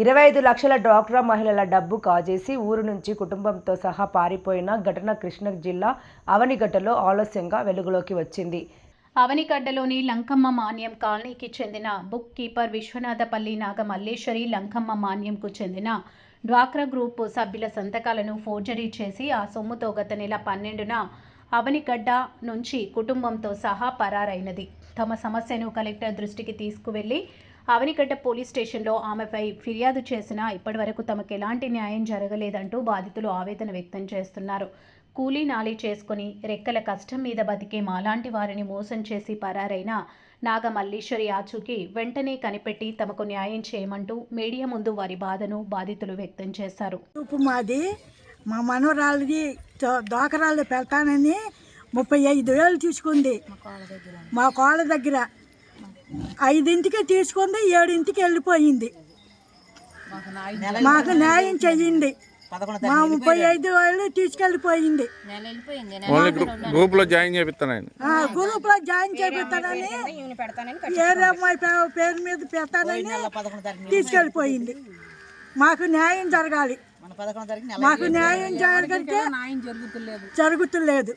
ఇరవై ఐదు లక్షల డ్వాక్రా మహిళల డబ్బు కాజేసి ఊరు నుంచి కుటుంబంతో సహా పారిపోయిన ఘటన కృష్ణ జిల్లా అవనిగడ్డలో ఆలస్యంగా వెలుగులోకి వచ్చింది. అవనిగడ్డలోని లంకమ్మ మాన్యం కాలనీకి చెందిన బుక్ కీపర్ విశ్వనాథపల్లి నాగ మల్లేశ్వరి లంకమ్మ మాన్యంకు చెందిన డ్వాక్రా గ్రూప్ సభ్యుల సంతకాలను ఫోర్జరీ చేసి ఆ సొమ్ముతో గత నెల పన్నెండున అవనిగడ్డ నుంచి కుటుంబంతో సహా పరారైనది. తమ సమస్యను కలెక్టర్ దృష్టికి తీసుకువెళ్ళి అవనిగడ్డ పోలీస్ స్టేషన్లో ఆమెపై ఫిర్యాదు చేసినా ఇప్పటివరకు తమకు ఎలాంటి న్యాయం జరగలేదంటూ బాధితులు ఆవేదన వ్యక్తం చేస్తున్నారు. కూలీ నాలి చేసుకుని రెక్కల కష్టం మీద బతికే మాలాంటి వారిని మోసం చేసి పరారైన నాగమల్లీశ్వరి ఆచూకి వెంటనే కనిపెట్టి తమకు న్యాయం చేయమంటూ మీడియా ముందు వారి బాధను బాధితులు వ్యక్తం చేశారు. మాది. మా మనవరాలకి దోకరాలు పెడతానని ముప్పై ఐదు వేలు తీసుకుంది. మా కోళ్ళ దగ్గర. ఐదింటికి తీసుకుంది ఏడింటికి వెళ్ళిపోయింది. మాకు న్యాయం చెయ్యండి మా ముప్పై ఐదు వేలు తీసుకెళ్ళిపోయింది. గ్రూప్లో జాయిన్ చేపిస్తాను ఆయన. ఆ గ్రూప్లో జాయిన్ చేపిస్తానని ఏరే అమ్మాయి పే- పేరు మీద పెడతానని తీసుకెళ్ళిపోయింది. మాకు న్యాయం జరగాలి. మాకు న్యాయం జరగలిగితే జరుగుతులేదు.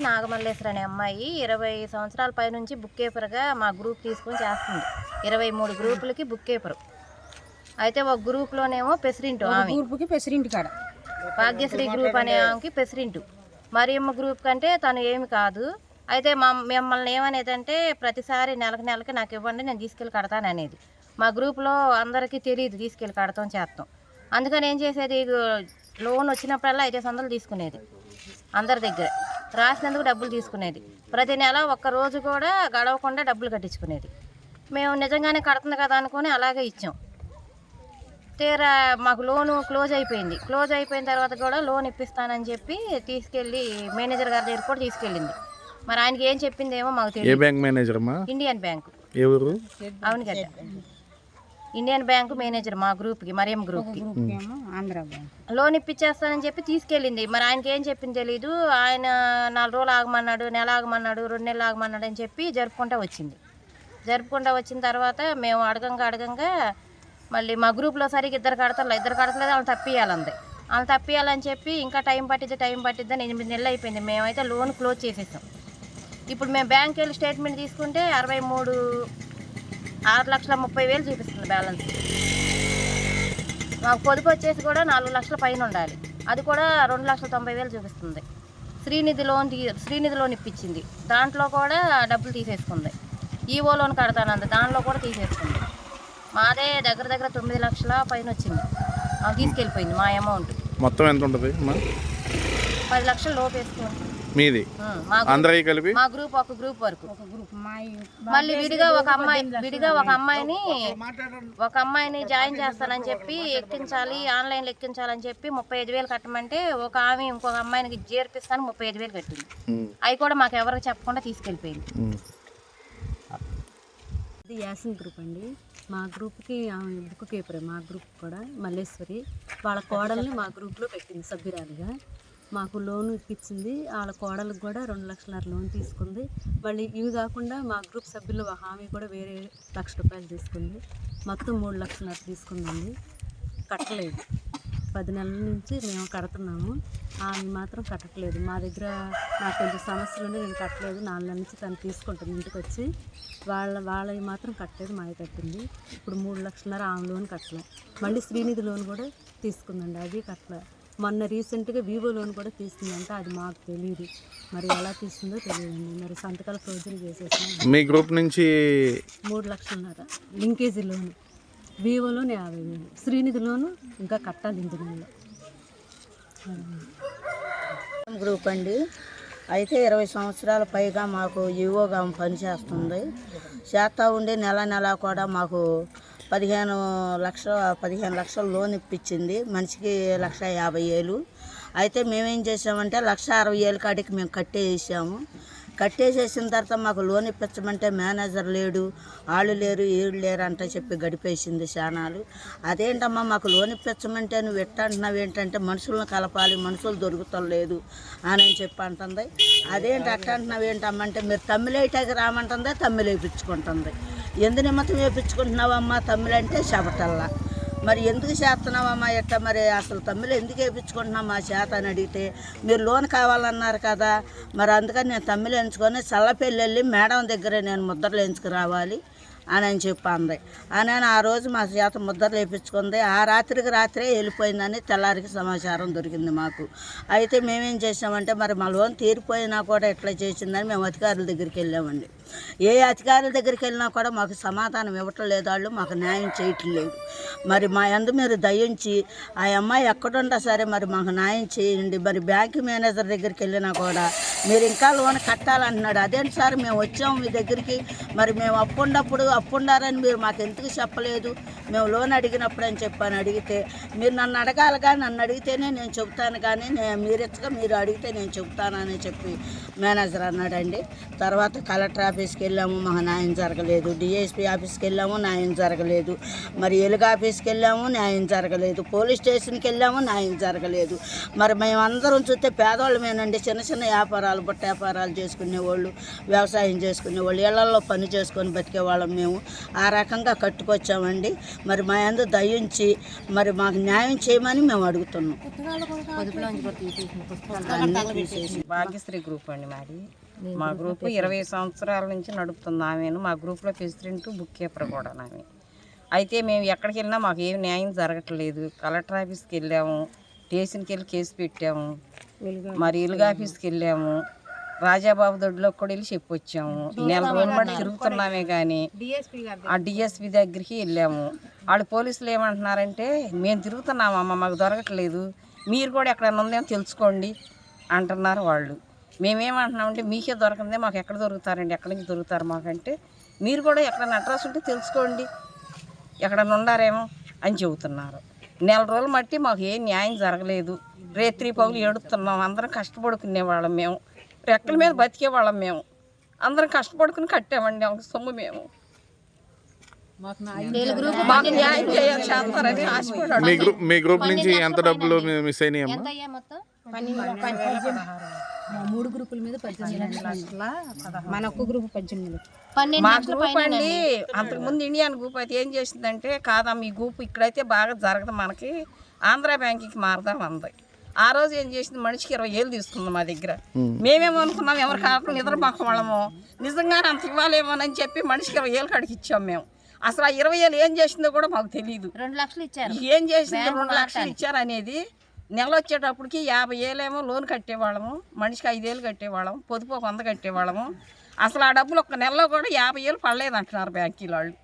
నాగమల్లేశ్వరి అనే అమ్మాయి ఇరవై సంవత్సరాల పై నుంచి బుక్ కీపర్గా మా గ్రూప్ తీసుకొని చేస్తుంది. ఇరవై మూడు గ్రూపులకి బుక్ కీపర్ అయితే ఒక గ్రూప్లోనేమో పెసిరింటు ఆమె. గ్రూప్కి ప్రెసిడెంట్ కాడ. భాగ్యశ్రీ గ్రూప్ అనే ఆమెకి పెసిరింటు. మరియమ్మ గ్రూప్ కంటే తను ఏమి కాదు. అయితే మా మిమ్మల్ని ఏమనేదంటే ప్రతిసారి నెలకు నెలకి నాకు ఇవ్వండి నేను తీసుకెళ్ళి కడతాను అనేది. మా గ్రూప్లో అందరికీ తెలియదు తీసుకెళ్ళి కడతాం చేస్తాం. అందుకని ఏం చేసేది? లోన్ వచ్చినప్పుడల్లా ఐదు వందలు తీసుకునేది. అందరి దగ్గర. రాసినందుకు డబ్బులు తీసుకునేది. ప్రతి నెల ఒక్క రోజు కూడా గడవకుండా డబ్బులు కట్టించుకునేది. మేము నిజంగానే కడుతుంది కదా అనుకుని అలాగే ఇచ్చాం. తీరా మాకు లోను క్లోజ్ అయిపోయింది. క్లోజ్ అయిపోయిన తర్వాత కూడా లోన్ ఇప్పిస్తానని చెప్పి తీసుకెళ్ళి మేనేజర్ గారి దగ్గర కూడా తీసుకెళ్ళింది. మరి ఆయనకి ఏం చెప్పింది ఏమో మాకు తెలియదు ఇండియన్ బ్యాంక్. అవును కదా ఇండియన్ బ్యాంక్ మేనేజర్ మా గ్రూప్కి మరియం గ్రూప్కి. ఏమో ఆంధ్ర బ్యాంక్. లోన్ ఇప్పించేస్తానని చెప్పి తీసుకెళ్ళింది. మరి ఆయనకి ఏం చెప్పింది తెలీదు. ఆయన నాలుగు రోజులు ఆగమన్నాడు నెల ఆగమన్నాడు రెండు నెలలు ఆగమన్నాడు అని చెప్పి జరుపుకుంటా వచ్చింది. జరుపుకుంటా వచ్చిన తర్వాత మేము అడగంగా అడగంగా మళ్ళీ మా గ్రూప్లో సరిగ్గా ఇద్దరు కడతలేదు ఇద్దరు కడతలేదు వాళ్ళని తప్పియాలంది. వాళ్ళని తప్పియాలని చెప్పి ఇంకా టైం పట్టిద్ది టైం పట్టిద్దని ఎనిమిది నెలలు అయిపోయింది. మేమైతే లోన్ క్లోజ్ చేసేసాం. ఇప్పుడు మేము బ్యాంక్ వెళ్ళి స్టేట్మెంట్ తీసుకుంటే అరవై మూడు ఆరు లక్షల ముప్పై వేలు చూపిస్తుంది బ్యాలెన్స్. మాకు పొదుపు వచ్చేసి కూడా నాలుగు లక్షల పైన ఉండాలి. అది కూడా రెండు లక్షల తొంభై వేలు చూపిస్తుంది. శ్రీనిధి లోన్ శ్రీనిధి లోన్ ఇప్పించింది. దాంట్లో కూడా డబ్బులు తీసేసుకుంది. ఈవో లోన్ కడతానంది. దాంట్లో కూడా తీసేసుకుంది. మాదే దగ్గర దగ్గర తొమ్మిది లక్షల పైన వచ్చింది. తీసుకెళ్ళిపోయింది మా అమౌంట్. మొత్తం ఎంత ఉంటుంది పది లక్షలు లోపు వేసుకోండి మీది? ఉం, మా గ్రూప్ అందరికి కలిపి? మా గ్రూప్ ఒక గ్రూప్ వరకు. మళ్ళీ విడిగా ఒక అమ్మాయి విడిగా ఒక అమ్మాయిని ఒక అమ్మాయిని జాయిన్ చేస్తానని చెప్పి ఎక్కించాలి ఆన్లైన్లో ఎక్కించాలని చెప్పి ముప్పై ఐదు వేలు కట్టమంటే ఒక ఆమె ఇంకొక అమ్మాయిని చేర్పిస్తాను ముప్పై ఐదు వేలు కట్టింది. అవి కూడా మాకు ఎవరికి చెప్పకుండా తీసుకెళ్ళిపోయింది. ఇది యాసిన్ గ్రూప్ అండి. మా గ్రూప్కి ఆమె బుక్ కీపరే? మా గ్రూప్ కూడా మల్లేశ్వరి. వాళ్ళ కోడల్ని మా గ్రూప్లో పెట్టింది సభ్యురాలిగా. మాకు లోన్ ఇప్పించింది. వాళ్ళ కోడలకు కూడా రెండు లక్షల లోన్ తీసుకుంది. మళ్ళీ ఇవి కాకుండా మా గ్రూప్ సభ్యులు ఒక హామీ కూడా వేరే లక్ష రూపాయలు తీసుకుంది. మొత్తం మూడు లక్షల తీసుకుందండి. కట్టలేదు. పది నెలల నుంచి మేము కడుతున్నాము. ఆమె మాత్రం కట్టట్లేదు. మా దగ్గర నాకు కొంచెం సమస్యలు ఉండి నేను కట్టలేదు. నాలుగు నెలల నుంచి తను తీసుకుంటుంది ఇంటికి వచ్చి వాళ్ళ వాళ్ళవి మాత్రం కట్టలేదు. మావి కట్టింది. ఇప్పుడు మూడు లక్షలన్నర ఆమె లోన్ కట్టలే. మళ్ళీ శ్రీనిధి లోన్ కూడా తీసుకుందండి. అది కట్టలే. మొన్న రీసెంట్గా వివో లోన్ కూడా తీసుకుందంటే అది మాకు తెలియదు మరి ఎలా తీసిందో తెలియదండి. మరి సంతకాల ప్రయోజనం చేసేసాం మీ గ్రూప్ నుంచి మూడు లక్షలున్నర? లింకేజీ లోను. వివోలోను యాభై వేలు. శ్రీనిధిలోను ఇంకా కట్టాలి ఇంటి నెలలో గ్రూప్ అండి. అయితే ఇరవై సంవత్సరాల పైగా మాకు యువోగా పనిచేస్తుంది. చేస్తూ ఉండి నెల నెల కూడా మాకు పదిహేను లక్షల పదిహేను లక్షలు లోన్ ఇప్పించింది. మనిషికి లక్ష యాభై వేలు అయితే మేమేం చేసామంటే లక్ష అరవై ఏళ్ళ కాడికి మేము కట్టేసాము కట్టేసేసిన తర్వాత మాకు లోన్ ఇప్పించమంటే మేనేజర్ లేడు. వాళ్ళు లేరు వీళ్ళు లేరు అంట చెప్పి గడిపేసింది శానాలు. అదేంటమ్మా మాకు లోన్ ఇప్పించమంటే నువ్వు ఎట్టంటున్నావు ఏంటంటే మనుషులను కలపాలి మనుషులు దొరుకుతలేదు అని చెప్పి అంటుంది. అదేంటి అట్టంటున్నావు ఏంటమ్మంటే మీరు తమ్మిలేటకి రామంటుందే తమ్మిలేపించుకుంటుంది ఎందు నిమిత్తం వేయించుకుంటున్నావమ్మా తమ్మిలంటే చెబటల్లా మరి ఎందుకు చేస్తున్నావమ్మా ఎట్ట మరి? అసలు తమ్ముళ్ళు ఎందుకు వేయించుకుంటున్నాం మా చేత అని అడిగితే మీరు లోన్ కావాలన్నారు కదా మరి అందుకని నేను తమ్ములు ఎంచుకొని చల్లపెళ్ళి వెళ్ళి మేడం దగ్గర నేను ముద్రలు ఎంచుకు రావాలి అని అని చెప్పి అంది అని అని ఆ రోజు మా చేత ముద్రలు వేయించుకుంది ఆ రాత్రికి రాత్రే వెళ్ళిపోయిందని తెల్లారికి సమాచారం దొరికింది మాకు. అయితే మేమేం చేసామంటే మరి మా లోన్ తీరిపోయినా కూడా ఎట్లా చేసిందని మేము అధికారుల దగ్గరికి వెళ్ళామండి. ఏ అధికారుల దగ్గరికి వెళ్ళినా కూడా మాకు సమాధానం ఇవ్వటం లేదు. వాళ్ళు మాకు న్యాయం చేయటం లేదు. మరి మా అందు మీరు దయించి ఆ అమ్మాయి ఎక్కడుండా సరే మరి మాకు న్యాయం చేయండి. మరి బ్యాంక్ మేనేజర్ దగ్గరికి వెళ్ళినా కూడా మీరు ఇంకా లోన్ కట్టాలంటున్నాడు అదేంటి సార్ మేము వచ్చాము మీ దగ్గరికి. మరి మేము అప్పు ఉన్నప్పుడు అప్పు ఉండారని మీరు మాకు ఎందుకు చెప్పలేదు? మేము లోన్ అడిగినప్పుడు అని చెప్పాను అడిగితే మీరు నన్ను అడగాలి కానీ నన్ను అడిగితేనే నేను చెబుతాను కానీ నేను మీరు ఇచ్చగా మీరు అడిగితే నేను చెబుతానని చెప్పి మేనేజర్ అన్నాడండి. తర్వాత కలెక్టర్ ఆఫీస్కి వెళ్ళాము మాకు న్యాయం జరగలేదు. డిఎస్పీ ఆఫీస్కి వెళ్ళాము న్యాయం జరగలేదు. మరి ఎలుగు ఆఫీస్కి వెళ్ళాము న్యాయం జరగలేదు. పోలీస్ స్టేషన్కి వెళ్ళాము న్యాయం జరగలేదు. మరి మేమందరం చూస్తే పేదవాళ్ళమేనండి చిన్న చిన్న వ్యాపారాలు బుట్ట వ్యాపారాలు చేసుకునేవాళ్ళు వ్యవసాయం చేసుకునేవాళ్ళు ఇళ్ళలో పని చేసుకొని బతికేవాళ్ళం మేము. ఆ రకంగా కట్టుకొచ్చామండి. మరి మా అందు దయించి మరి మాకు న్యాయం చేయమని మేము అడుగుతున్నాం. భాగ్యశ్రీ గ్రూప్ అండి మాది. మా గ్రూప్ ఇరవై సంవత్సరాల నుంచి నడుపుతుంది ఆమెను. మా గ్రూప్లో ప్రెసిడెంట్ బుక్ కీపర్ కూడా ఆమె. అయితే మేము ఎక్కడికి వెళ్ళినా మాకు ఏం న్యాయం జరగట్లేదు. కలెక్టర్ ఆఫీస్కి వెళ్ళాము స్టేషన్కి వెళ్ళి కేసు పెట్టాము మరి ఇలుగు ఆఫీస్కి వెళ్ళాము. రాజాబాబు దొడ్లోకి కూడా వెళ్ళి చెప్పొచ్చాము. నెల రోజులు తిరుగుతున్నామే కానీ ఆ డిఎస్పి దగ్గరికి వెళ్ళాము. వాళ్ళు పోలీసులు ఏమంటున్నారంటే మేము తిరుగుతున్నామమ్మ మాకు దొరకట్లేదు. మీరు కూడా ఎక్కడైనా ఉందేమో తెలుసుకోండి అంటున్నారు వాళ్ళు. మేమేమంటున్నామంటే మీకే దొరకందే మాకు ఎక్కడ దొరుకుతారండి? ఎక్కడి నుంచి దొరుకుతారు మాకంటే? మీరు కూడా ఎక్కడైనా అడ్రస్ ఉంటే తెలుసుకోండి. ఎక్కడైనా ఉండారేమో అని చెబుతున్నారు. నెల రోజులు మట్టి మాకు ఏ న్యాయం జరగలేదు. రేత్రి పగులు ఏడుతున్నాం అందరం కష్టపడుకునేవాళ్ళం మేము. రెక్కల మీద బతికేవాళ్ళం మేము. అందరం కష్టపడుకుని కట్టామండి ఒక సొమ్ము మేము. మాకు న్యాయం చేయాలి. చేస్తారని ఆశపడ్డాడు మీ గ్రూప్ మీ గ్రూప్ నుంచి ఎంత డబ్బులు మిస్ మొత్తం? మూడు గ్రూపుల మీద పద్దెనిమిది లక్షల. మన ఒక్క గ్రూప్ పద్దెనిమిది. మా లక్షల గ్రూప్ పైన అండి అంతకుముందు ఇండియన్ గ్రూప్ అయితే ఏం చేసిందంటే కాదా మీ గ్రూప్ ఇక్కడైతే బాగా జరగదు మనకి ఆంధ్ర బ్యాంక్కి మారదాం అంది. ఆ రోజు ఏం చేసింది మనిషికి ఇరవై ఏళ్ళు తీసుకుంది మా దగ్గర. మేమేమో అనుకున్నాం ఎవరు కాకుండా నిద్ర వాళ్ళము నిజంగానే అంత ఇవ్వాలేమోనని చెప్పి మనిషికి ఇరవై ఏళ్ళు కాడికి ఇచ్చాం మేము. అసలు ఆ ఇరవై ఏళ్ళు ఏం చేసిందో కూడా మాకు తెలియదు రెండు లక్షలు ఇచ్చారు. ఏం చేసింది రెండు లక్షలు ఇచ్చారు అనేది నెల వచ్చేటప్పటికి యాభై ఏళ్ళేమో లోన్ కట్టేవాళ్ళము మనిషికి ఐదేళ్ళు కట్టేవాళ్ళం పొదుపు ఒక వంద కట్టేవాళ్ళము. అసలు ఆ డబ్బులు ఒక నెలలో కూడా యాభై ఏళ్ళు పడలేదు అంటున్నారు బ్యాంకీల వాళ్ళు.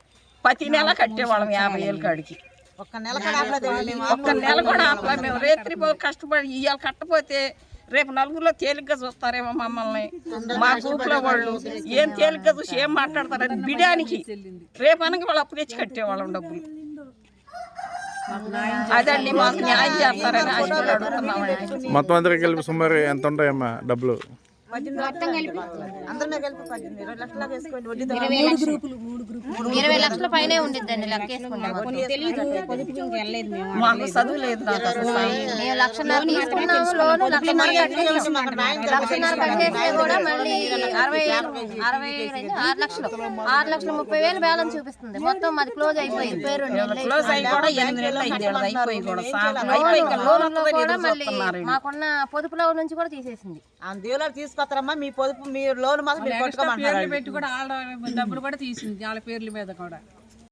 ప్రతి నెల కట్టేవాళ్ళం యాభై ఏళ్ళ కాడికి ఒక్క నెల కూడా ఆపలే మేము రేత్రి కష్టపడి ఇవాళ కట్టపోతే రేపు నలుగురిలో తేలిగ్గా చూస్తారేమో మమ్మల్ని. మా గ్రూప్లో వాళ్ళు ఏం తేలిగ్గా చూసి ఏం మాట్లాడతారని బిడానికి రేపు అనగా వాళ్ళు అప్పు తెచ్చి కట్టేవాళ్ళం డబ్బులు. అదండి మాకు న్యాయం చేస్తారని ఆశపడి అడుగుతున్నామండి మొత్తం అందరికి కలిపి సుమారు ఎంత ఉంటాయమ్మా డబ్బులు? ఇరవై లక్షల. పైనే ఉండిద్దండి లక్షన్నర కూడా మళ్ళీ అరవై ఆరు లక్షలు. ఆరు లక్షల ముప్పై వేలు బ్యాలెన్స్ చూపిస్తుంది. మొత్తం మాది క్లోజ్ అయిపోయింది. పేరు మాకున్న పొదుపులో నుంచి కూడా తీసేసింది. అందులో తీసుకొస్తారమ్మా మీ పొదుపు మీ లోన్ మాత్రం మీరు కొట్టుకోమంటారు పెట్టి కూడా వాళ్ళ డబ్బులు కూడా తీసింది వాళ్ళ పేర్ల మీద కూడా.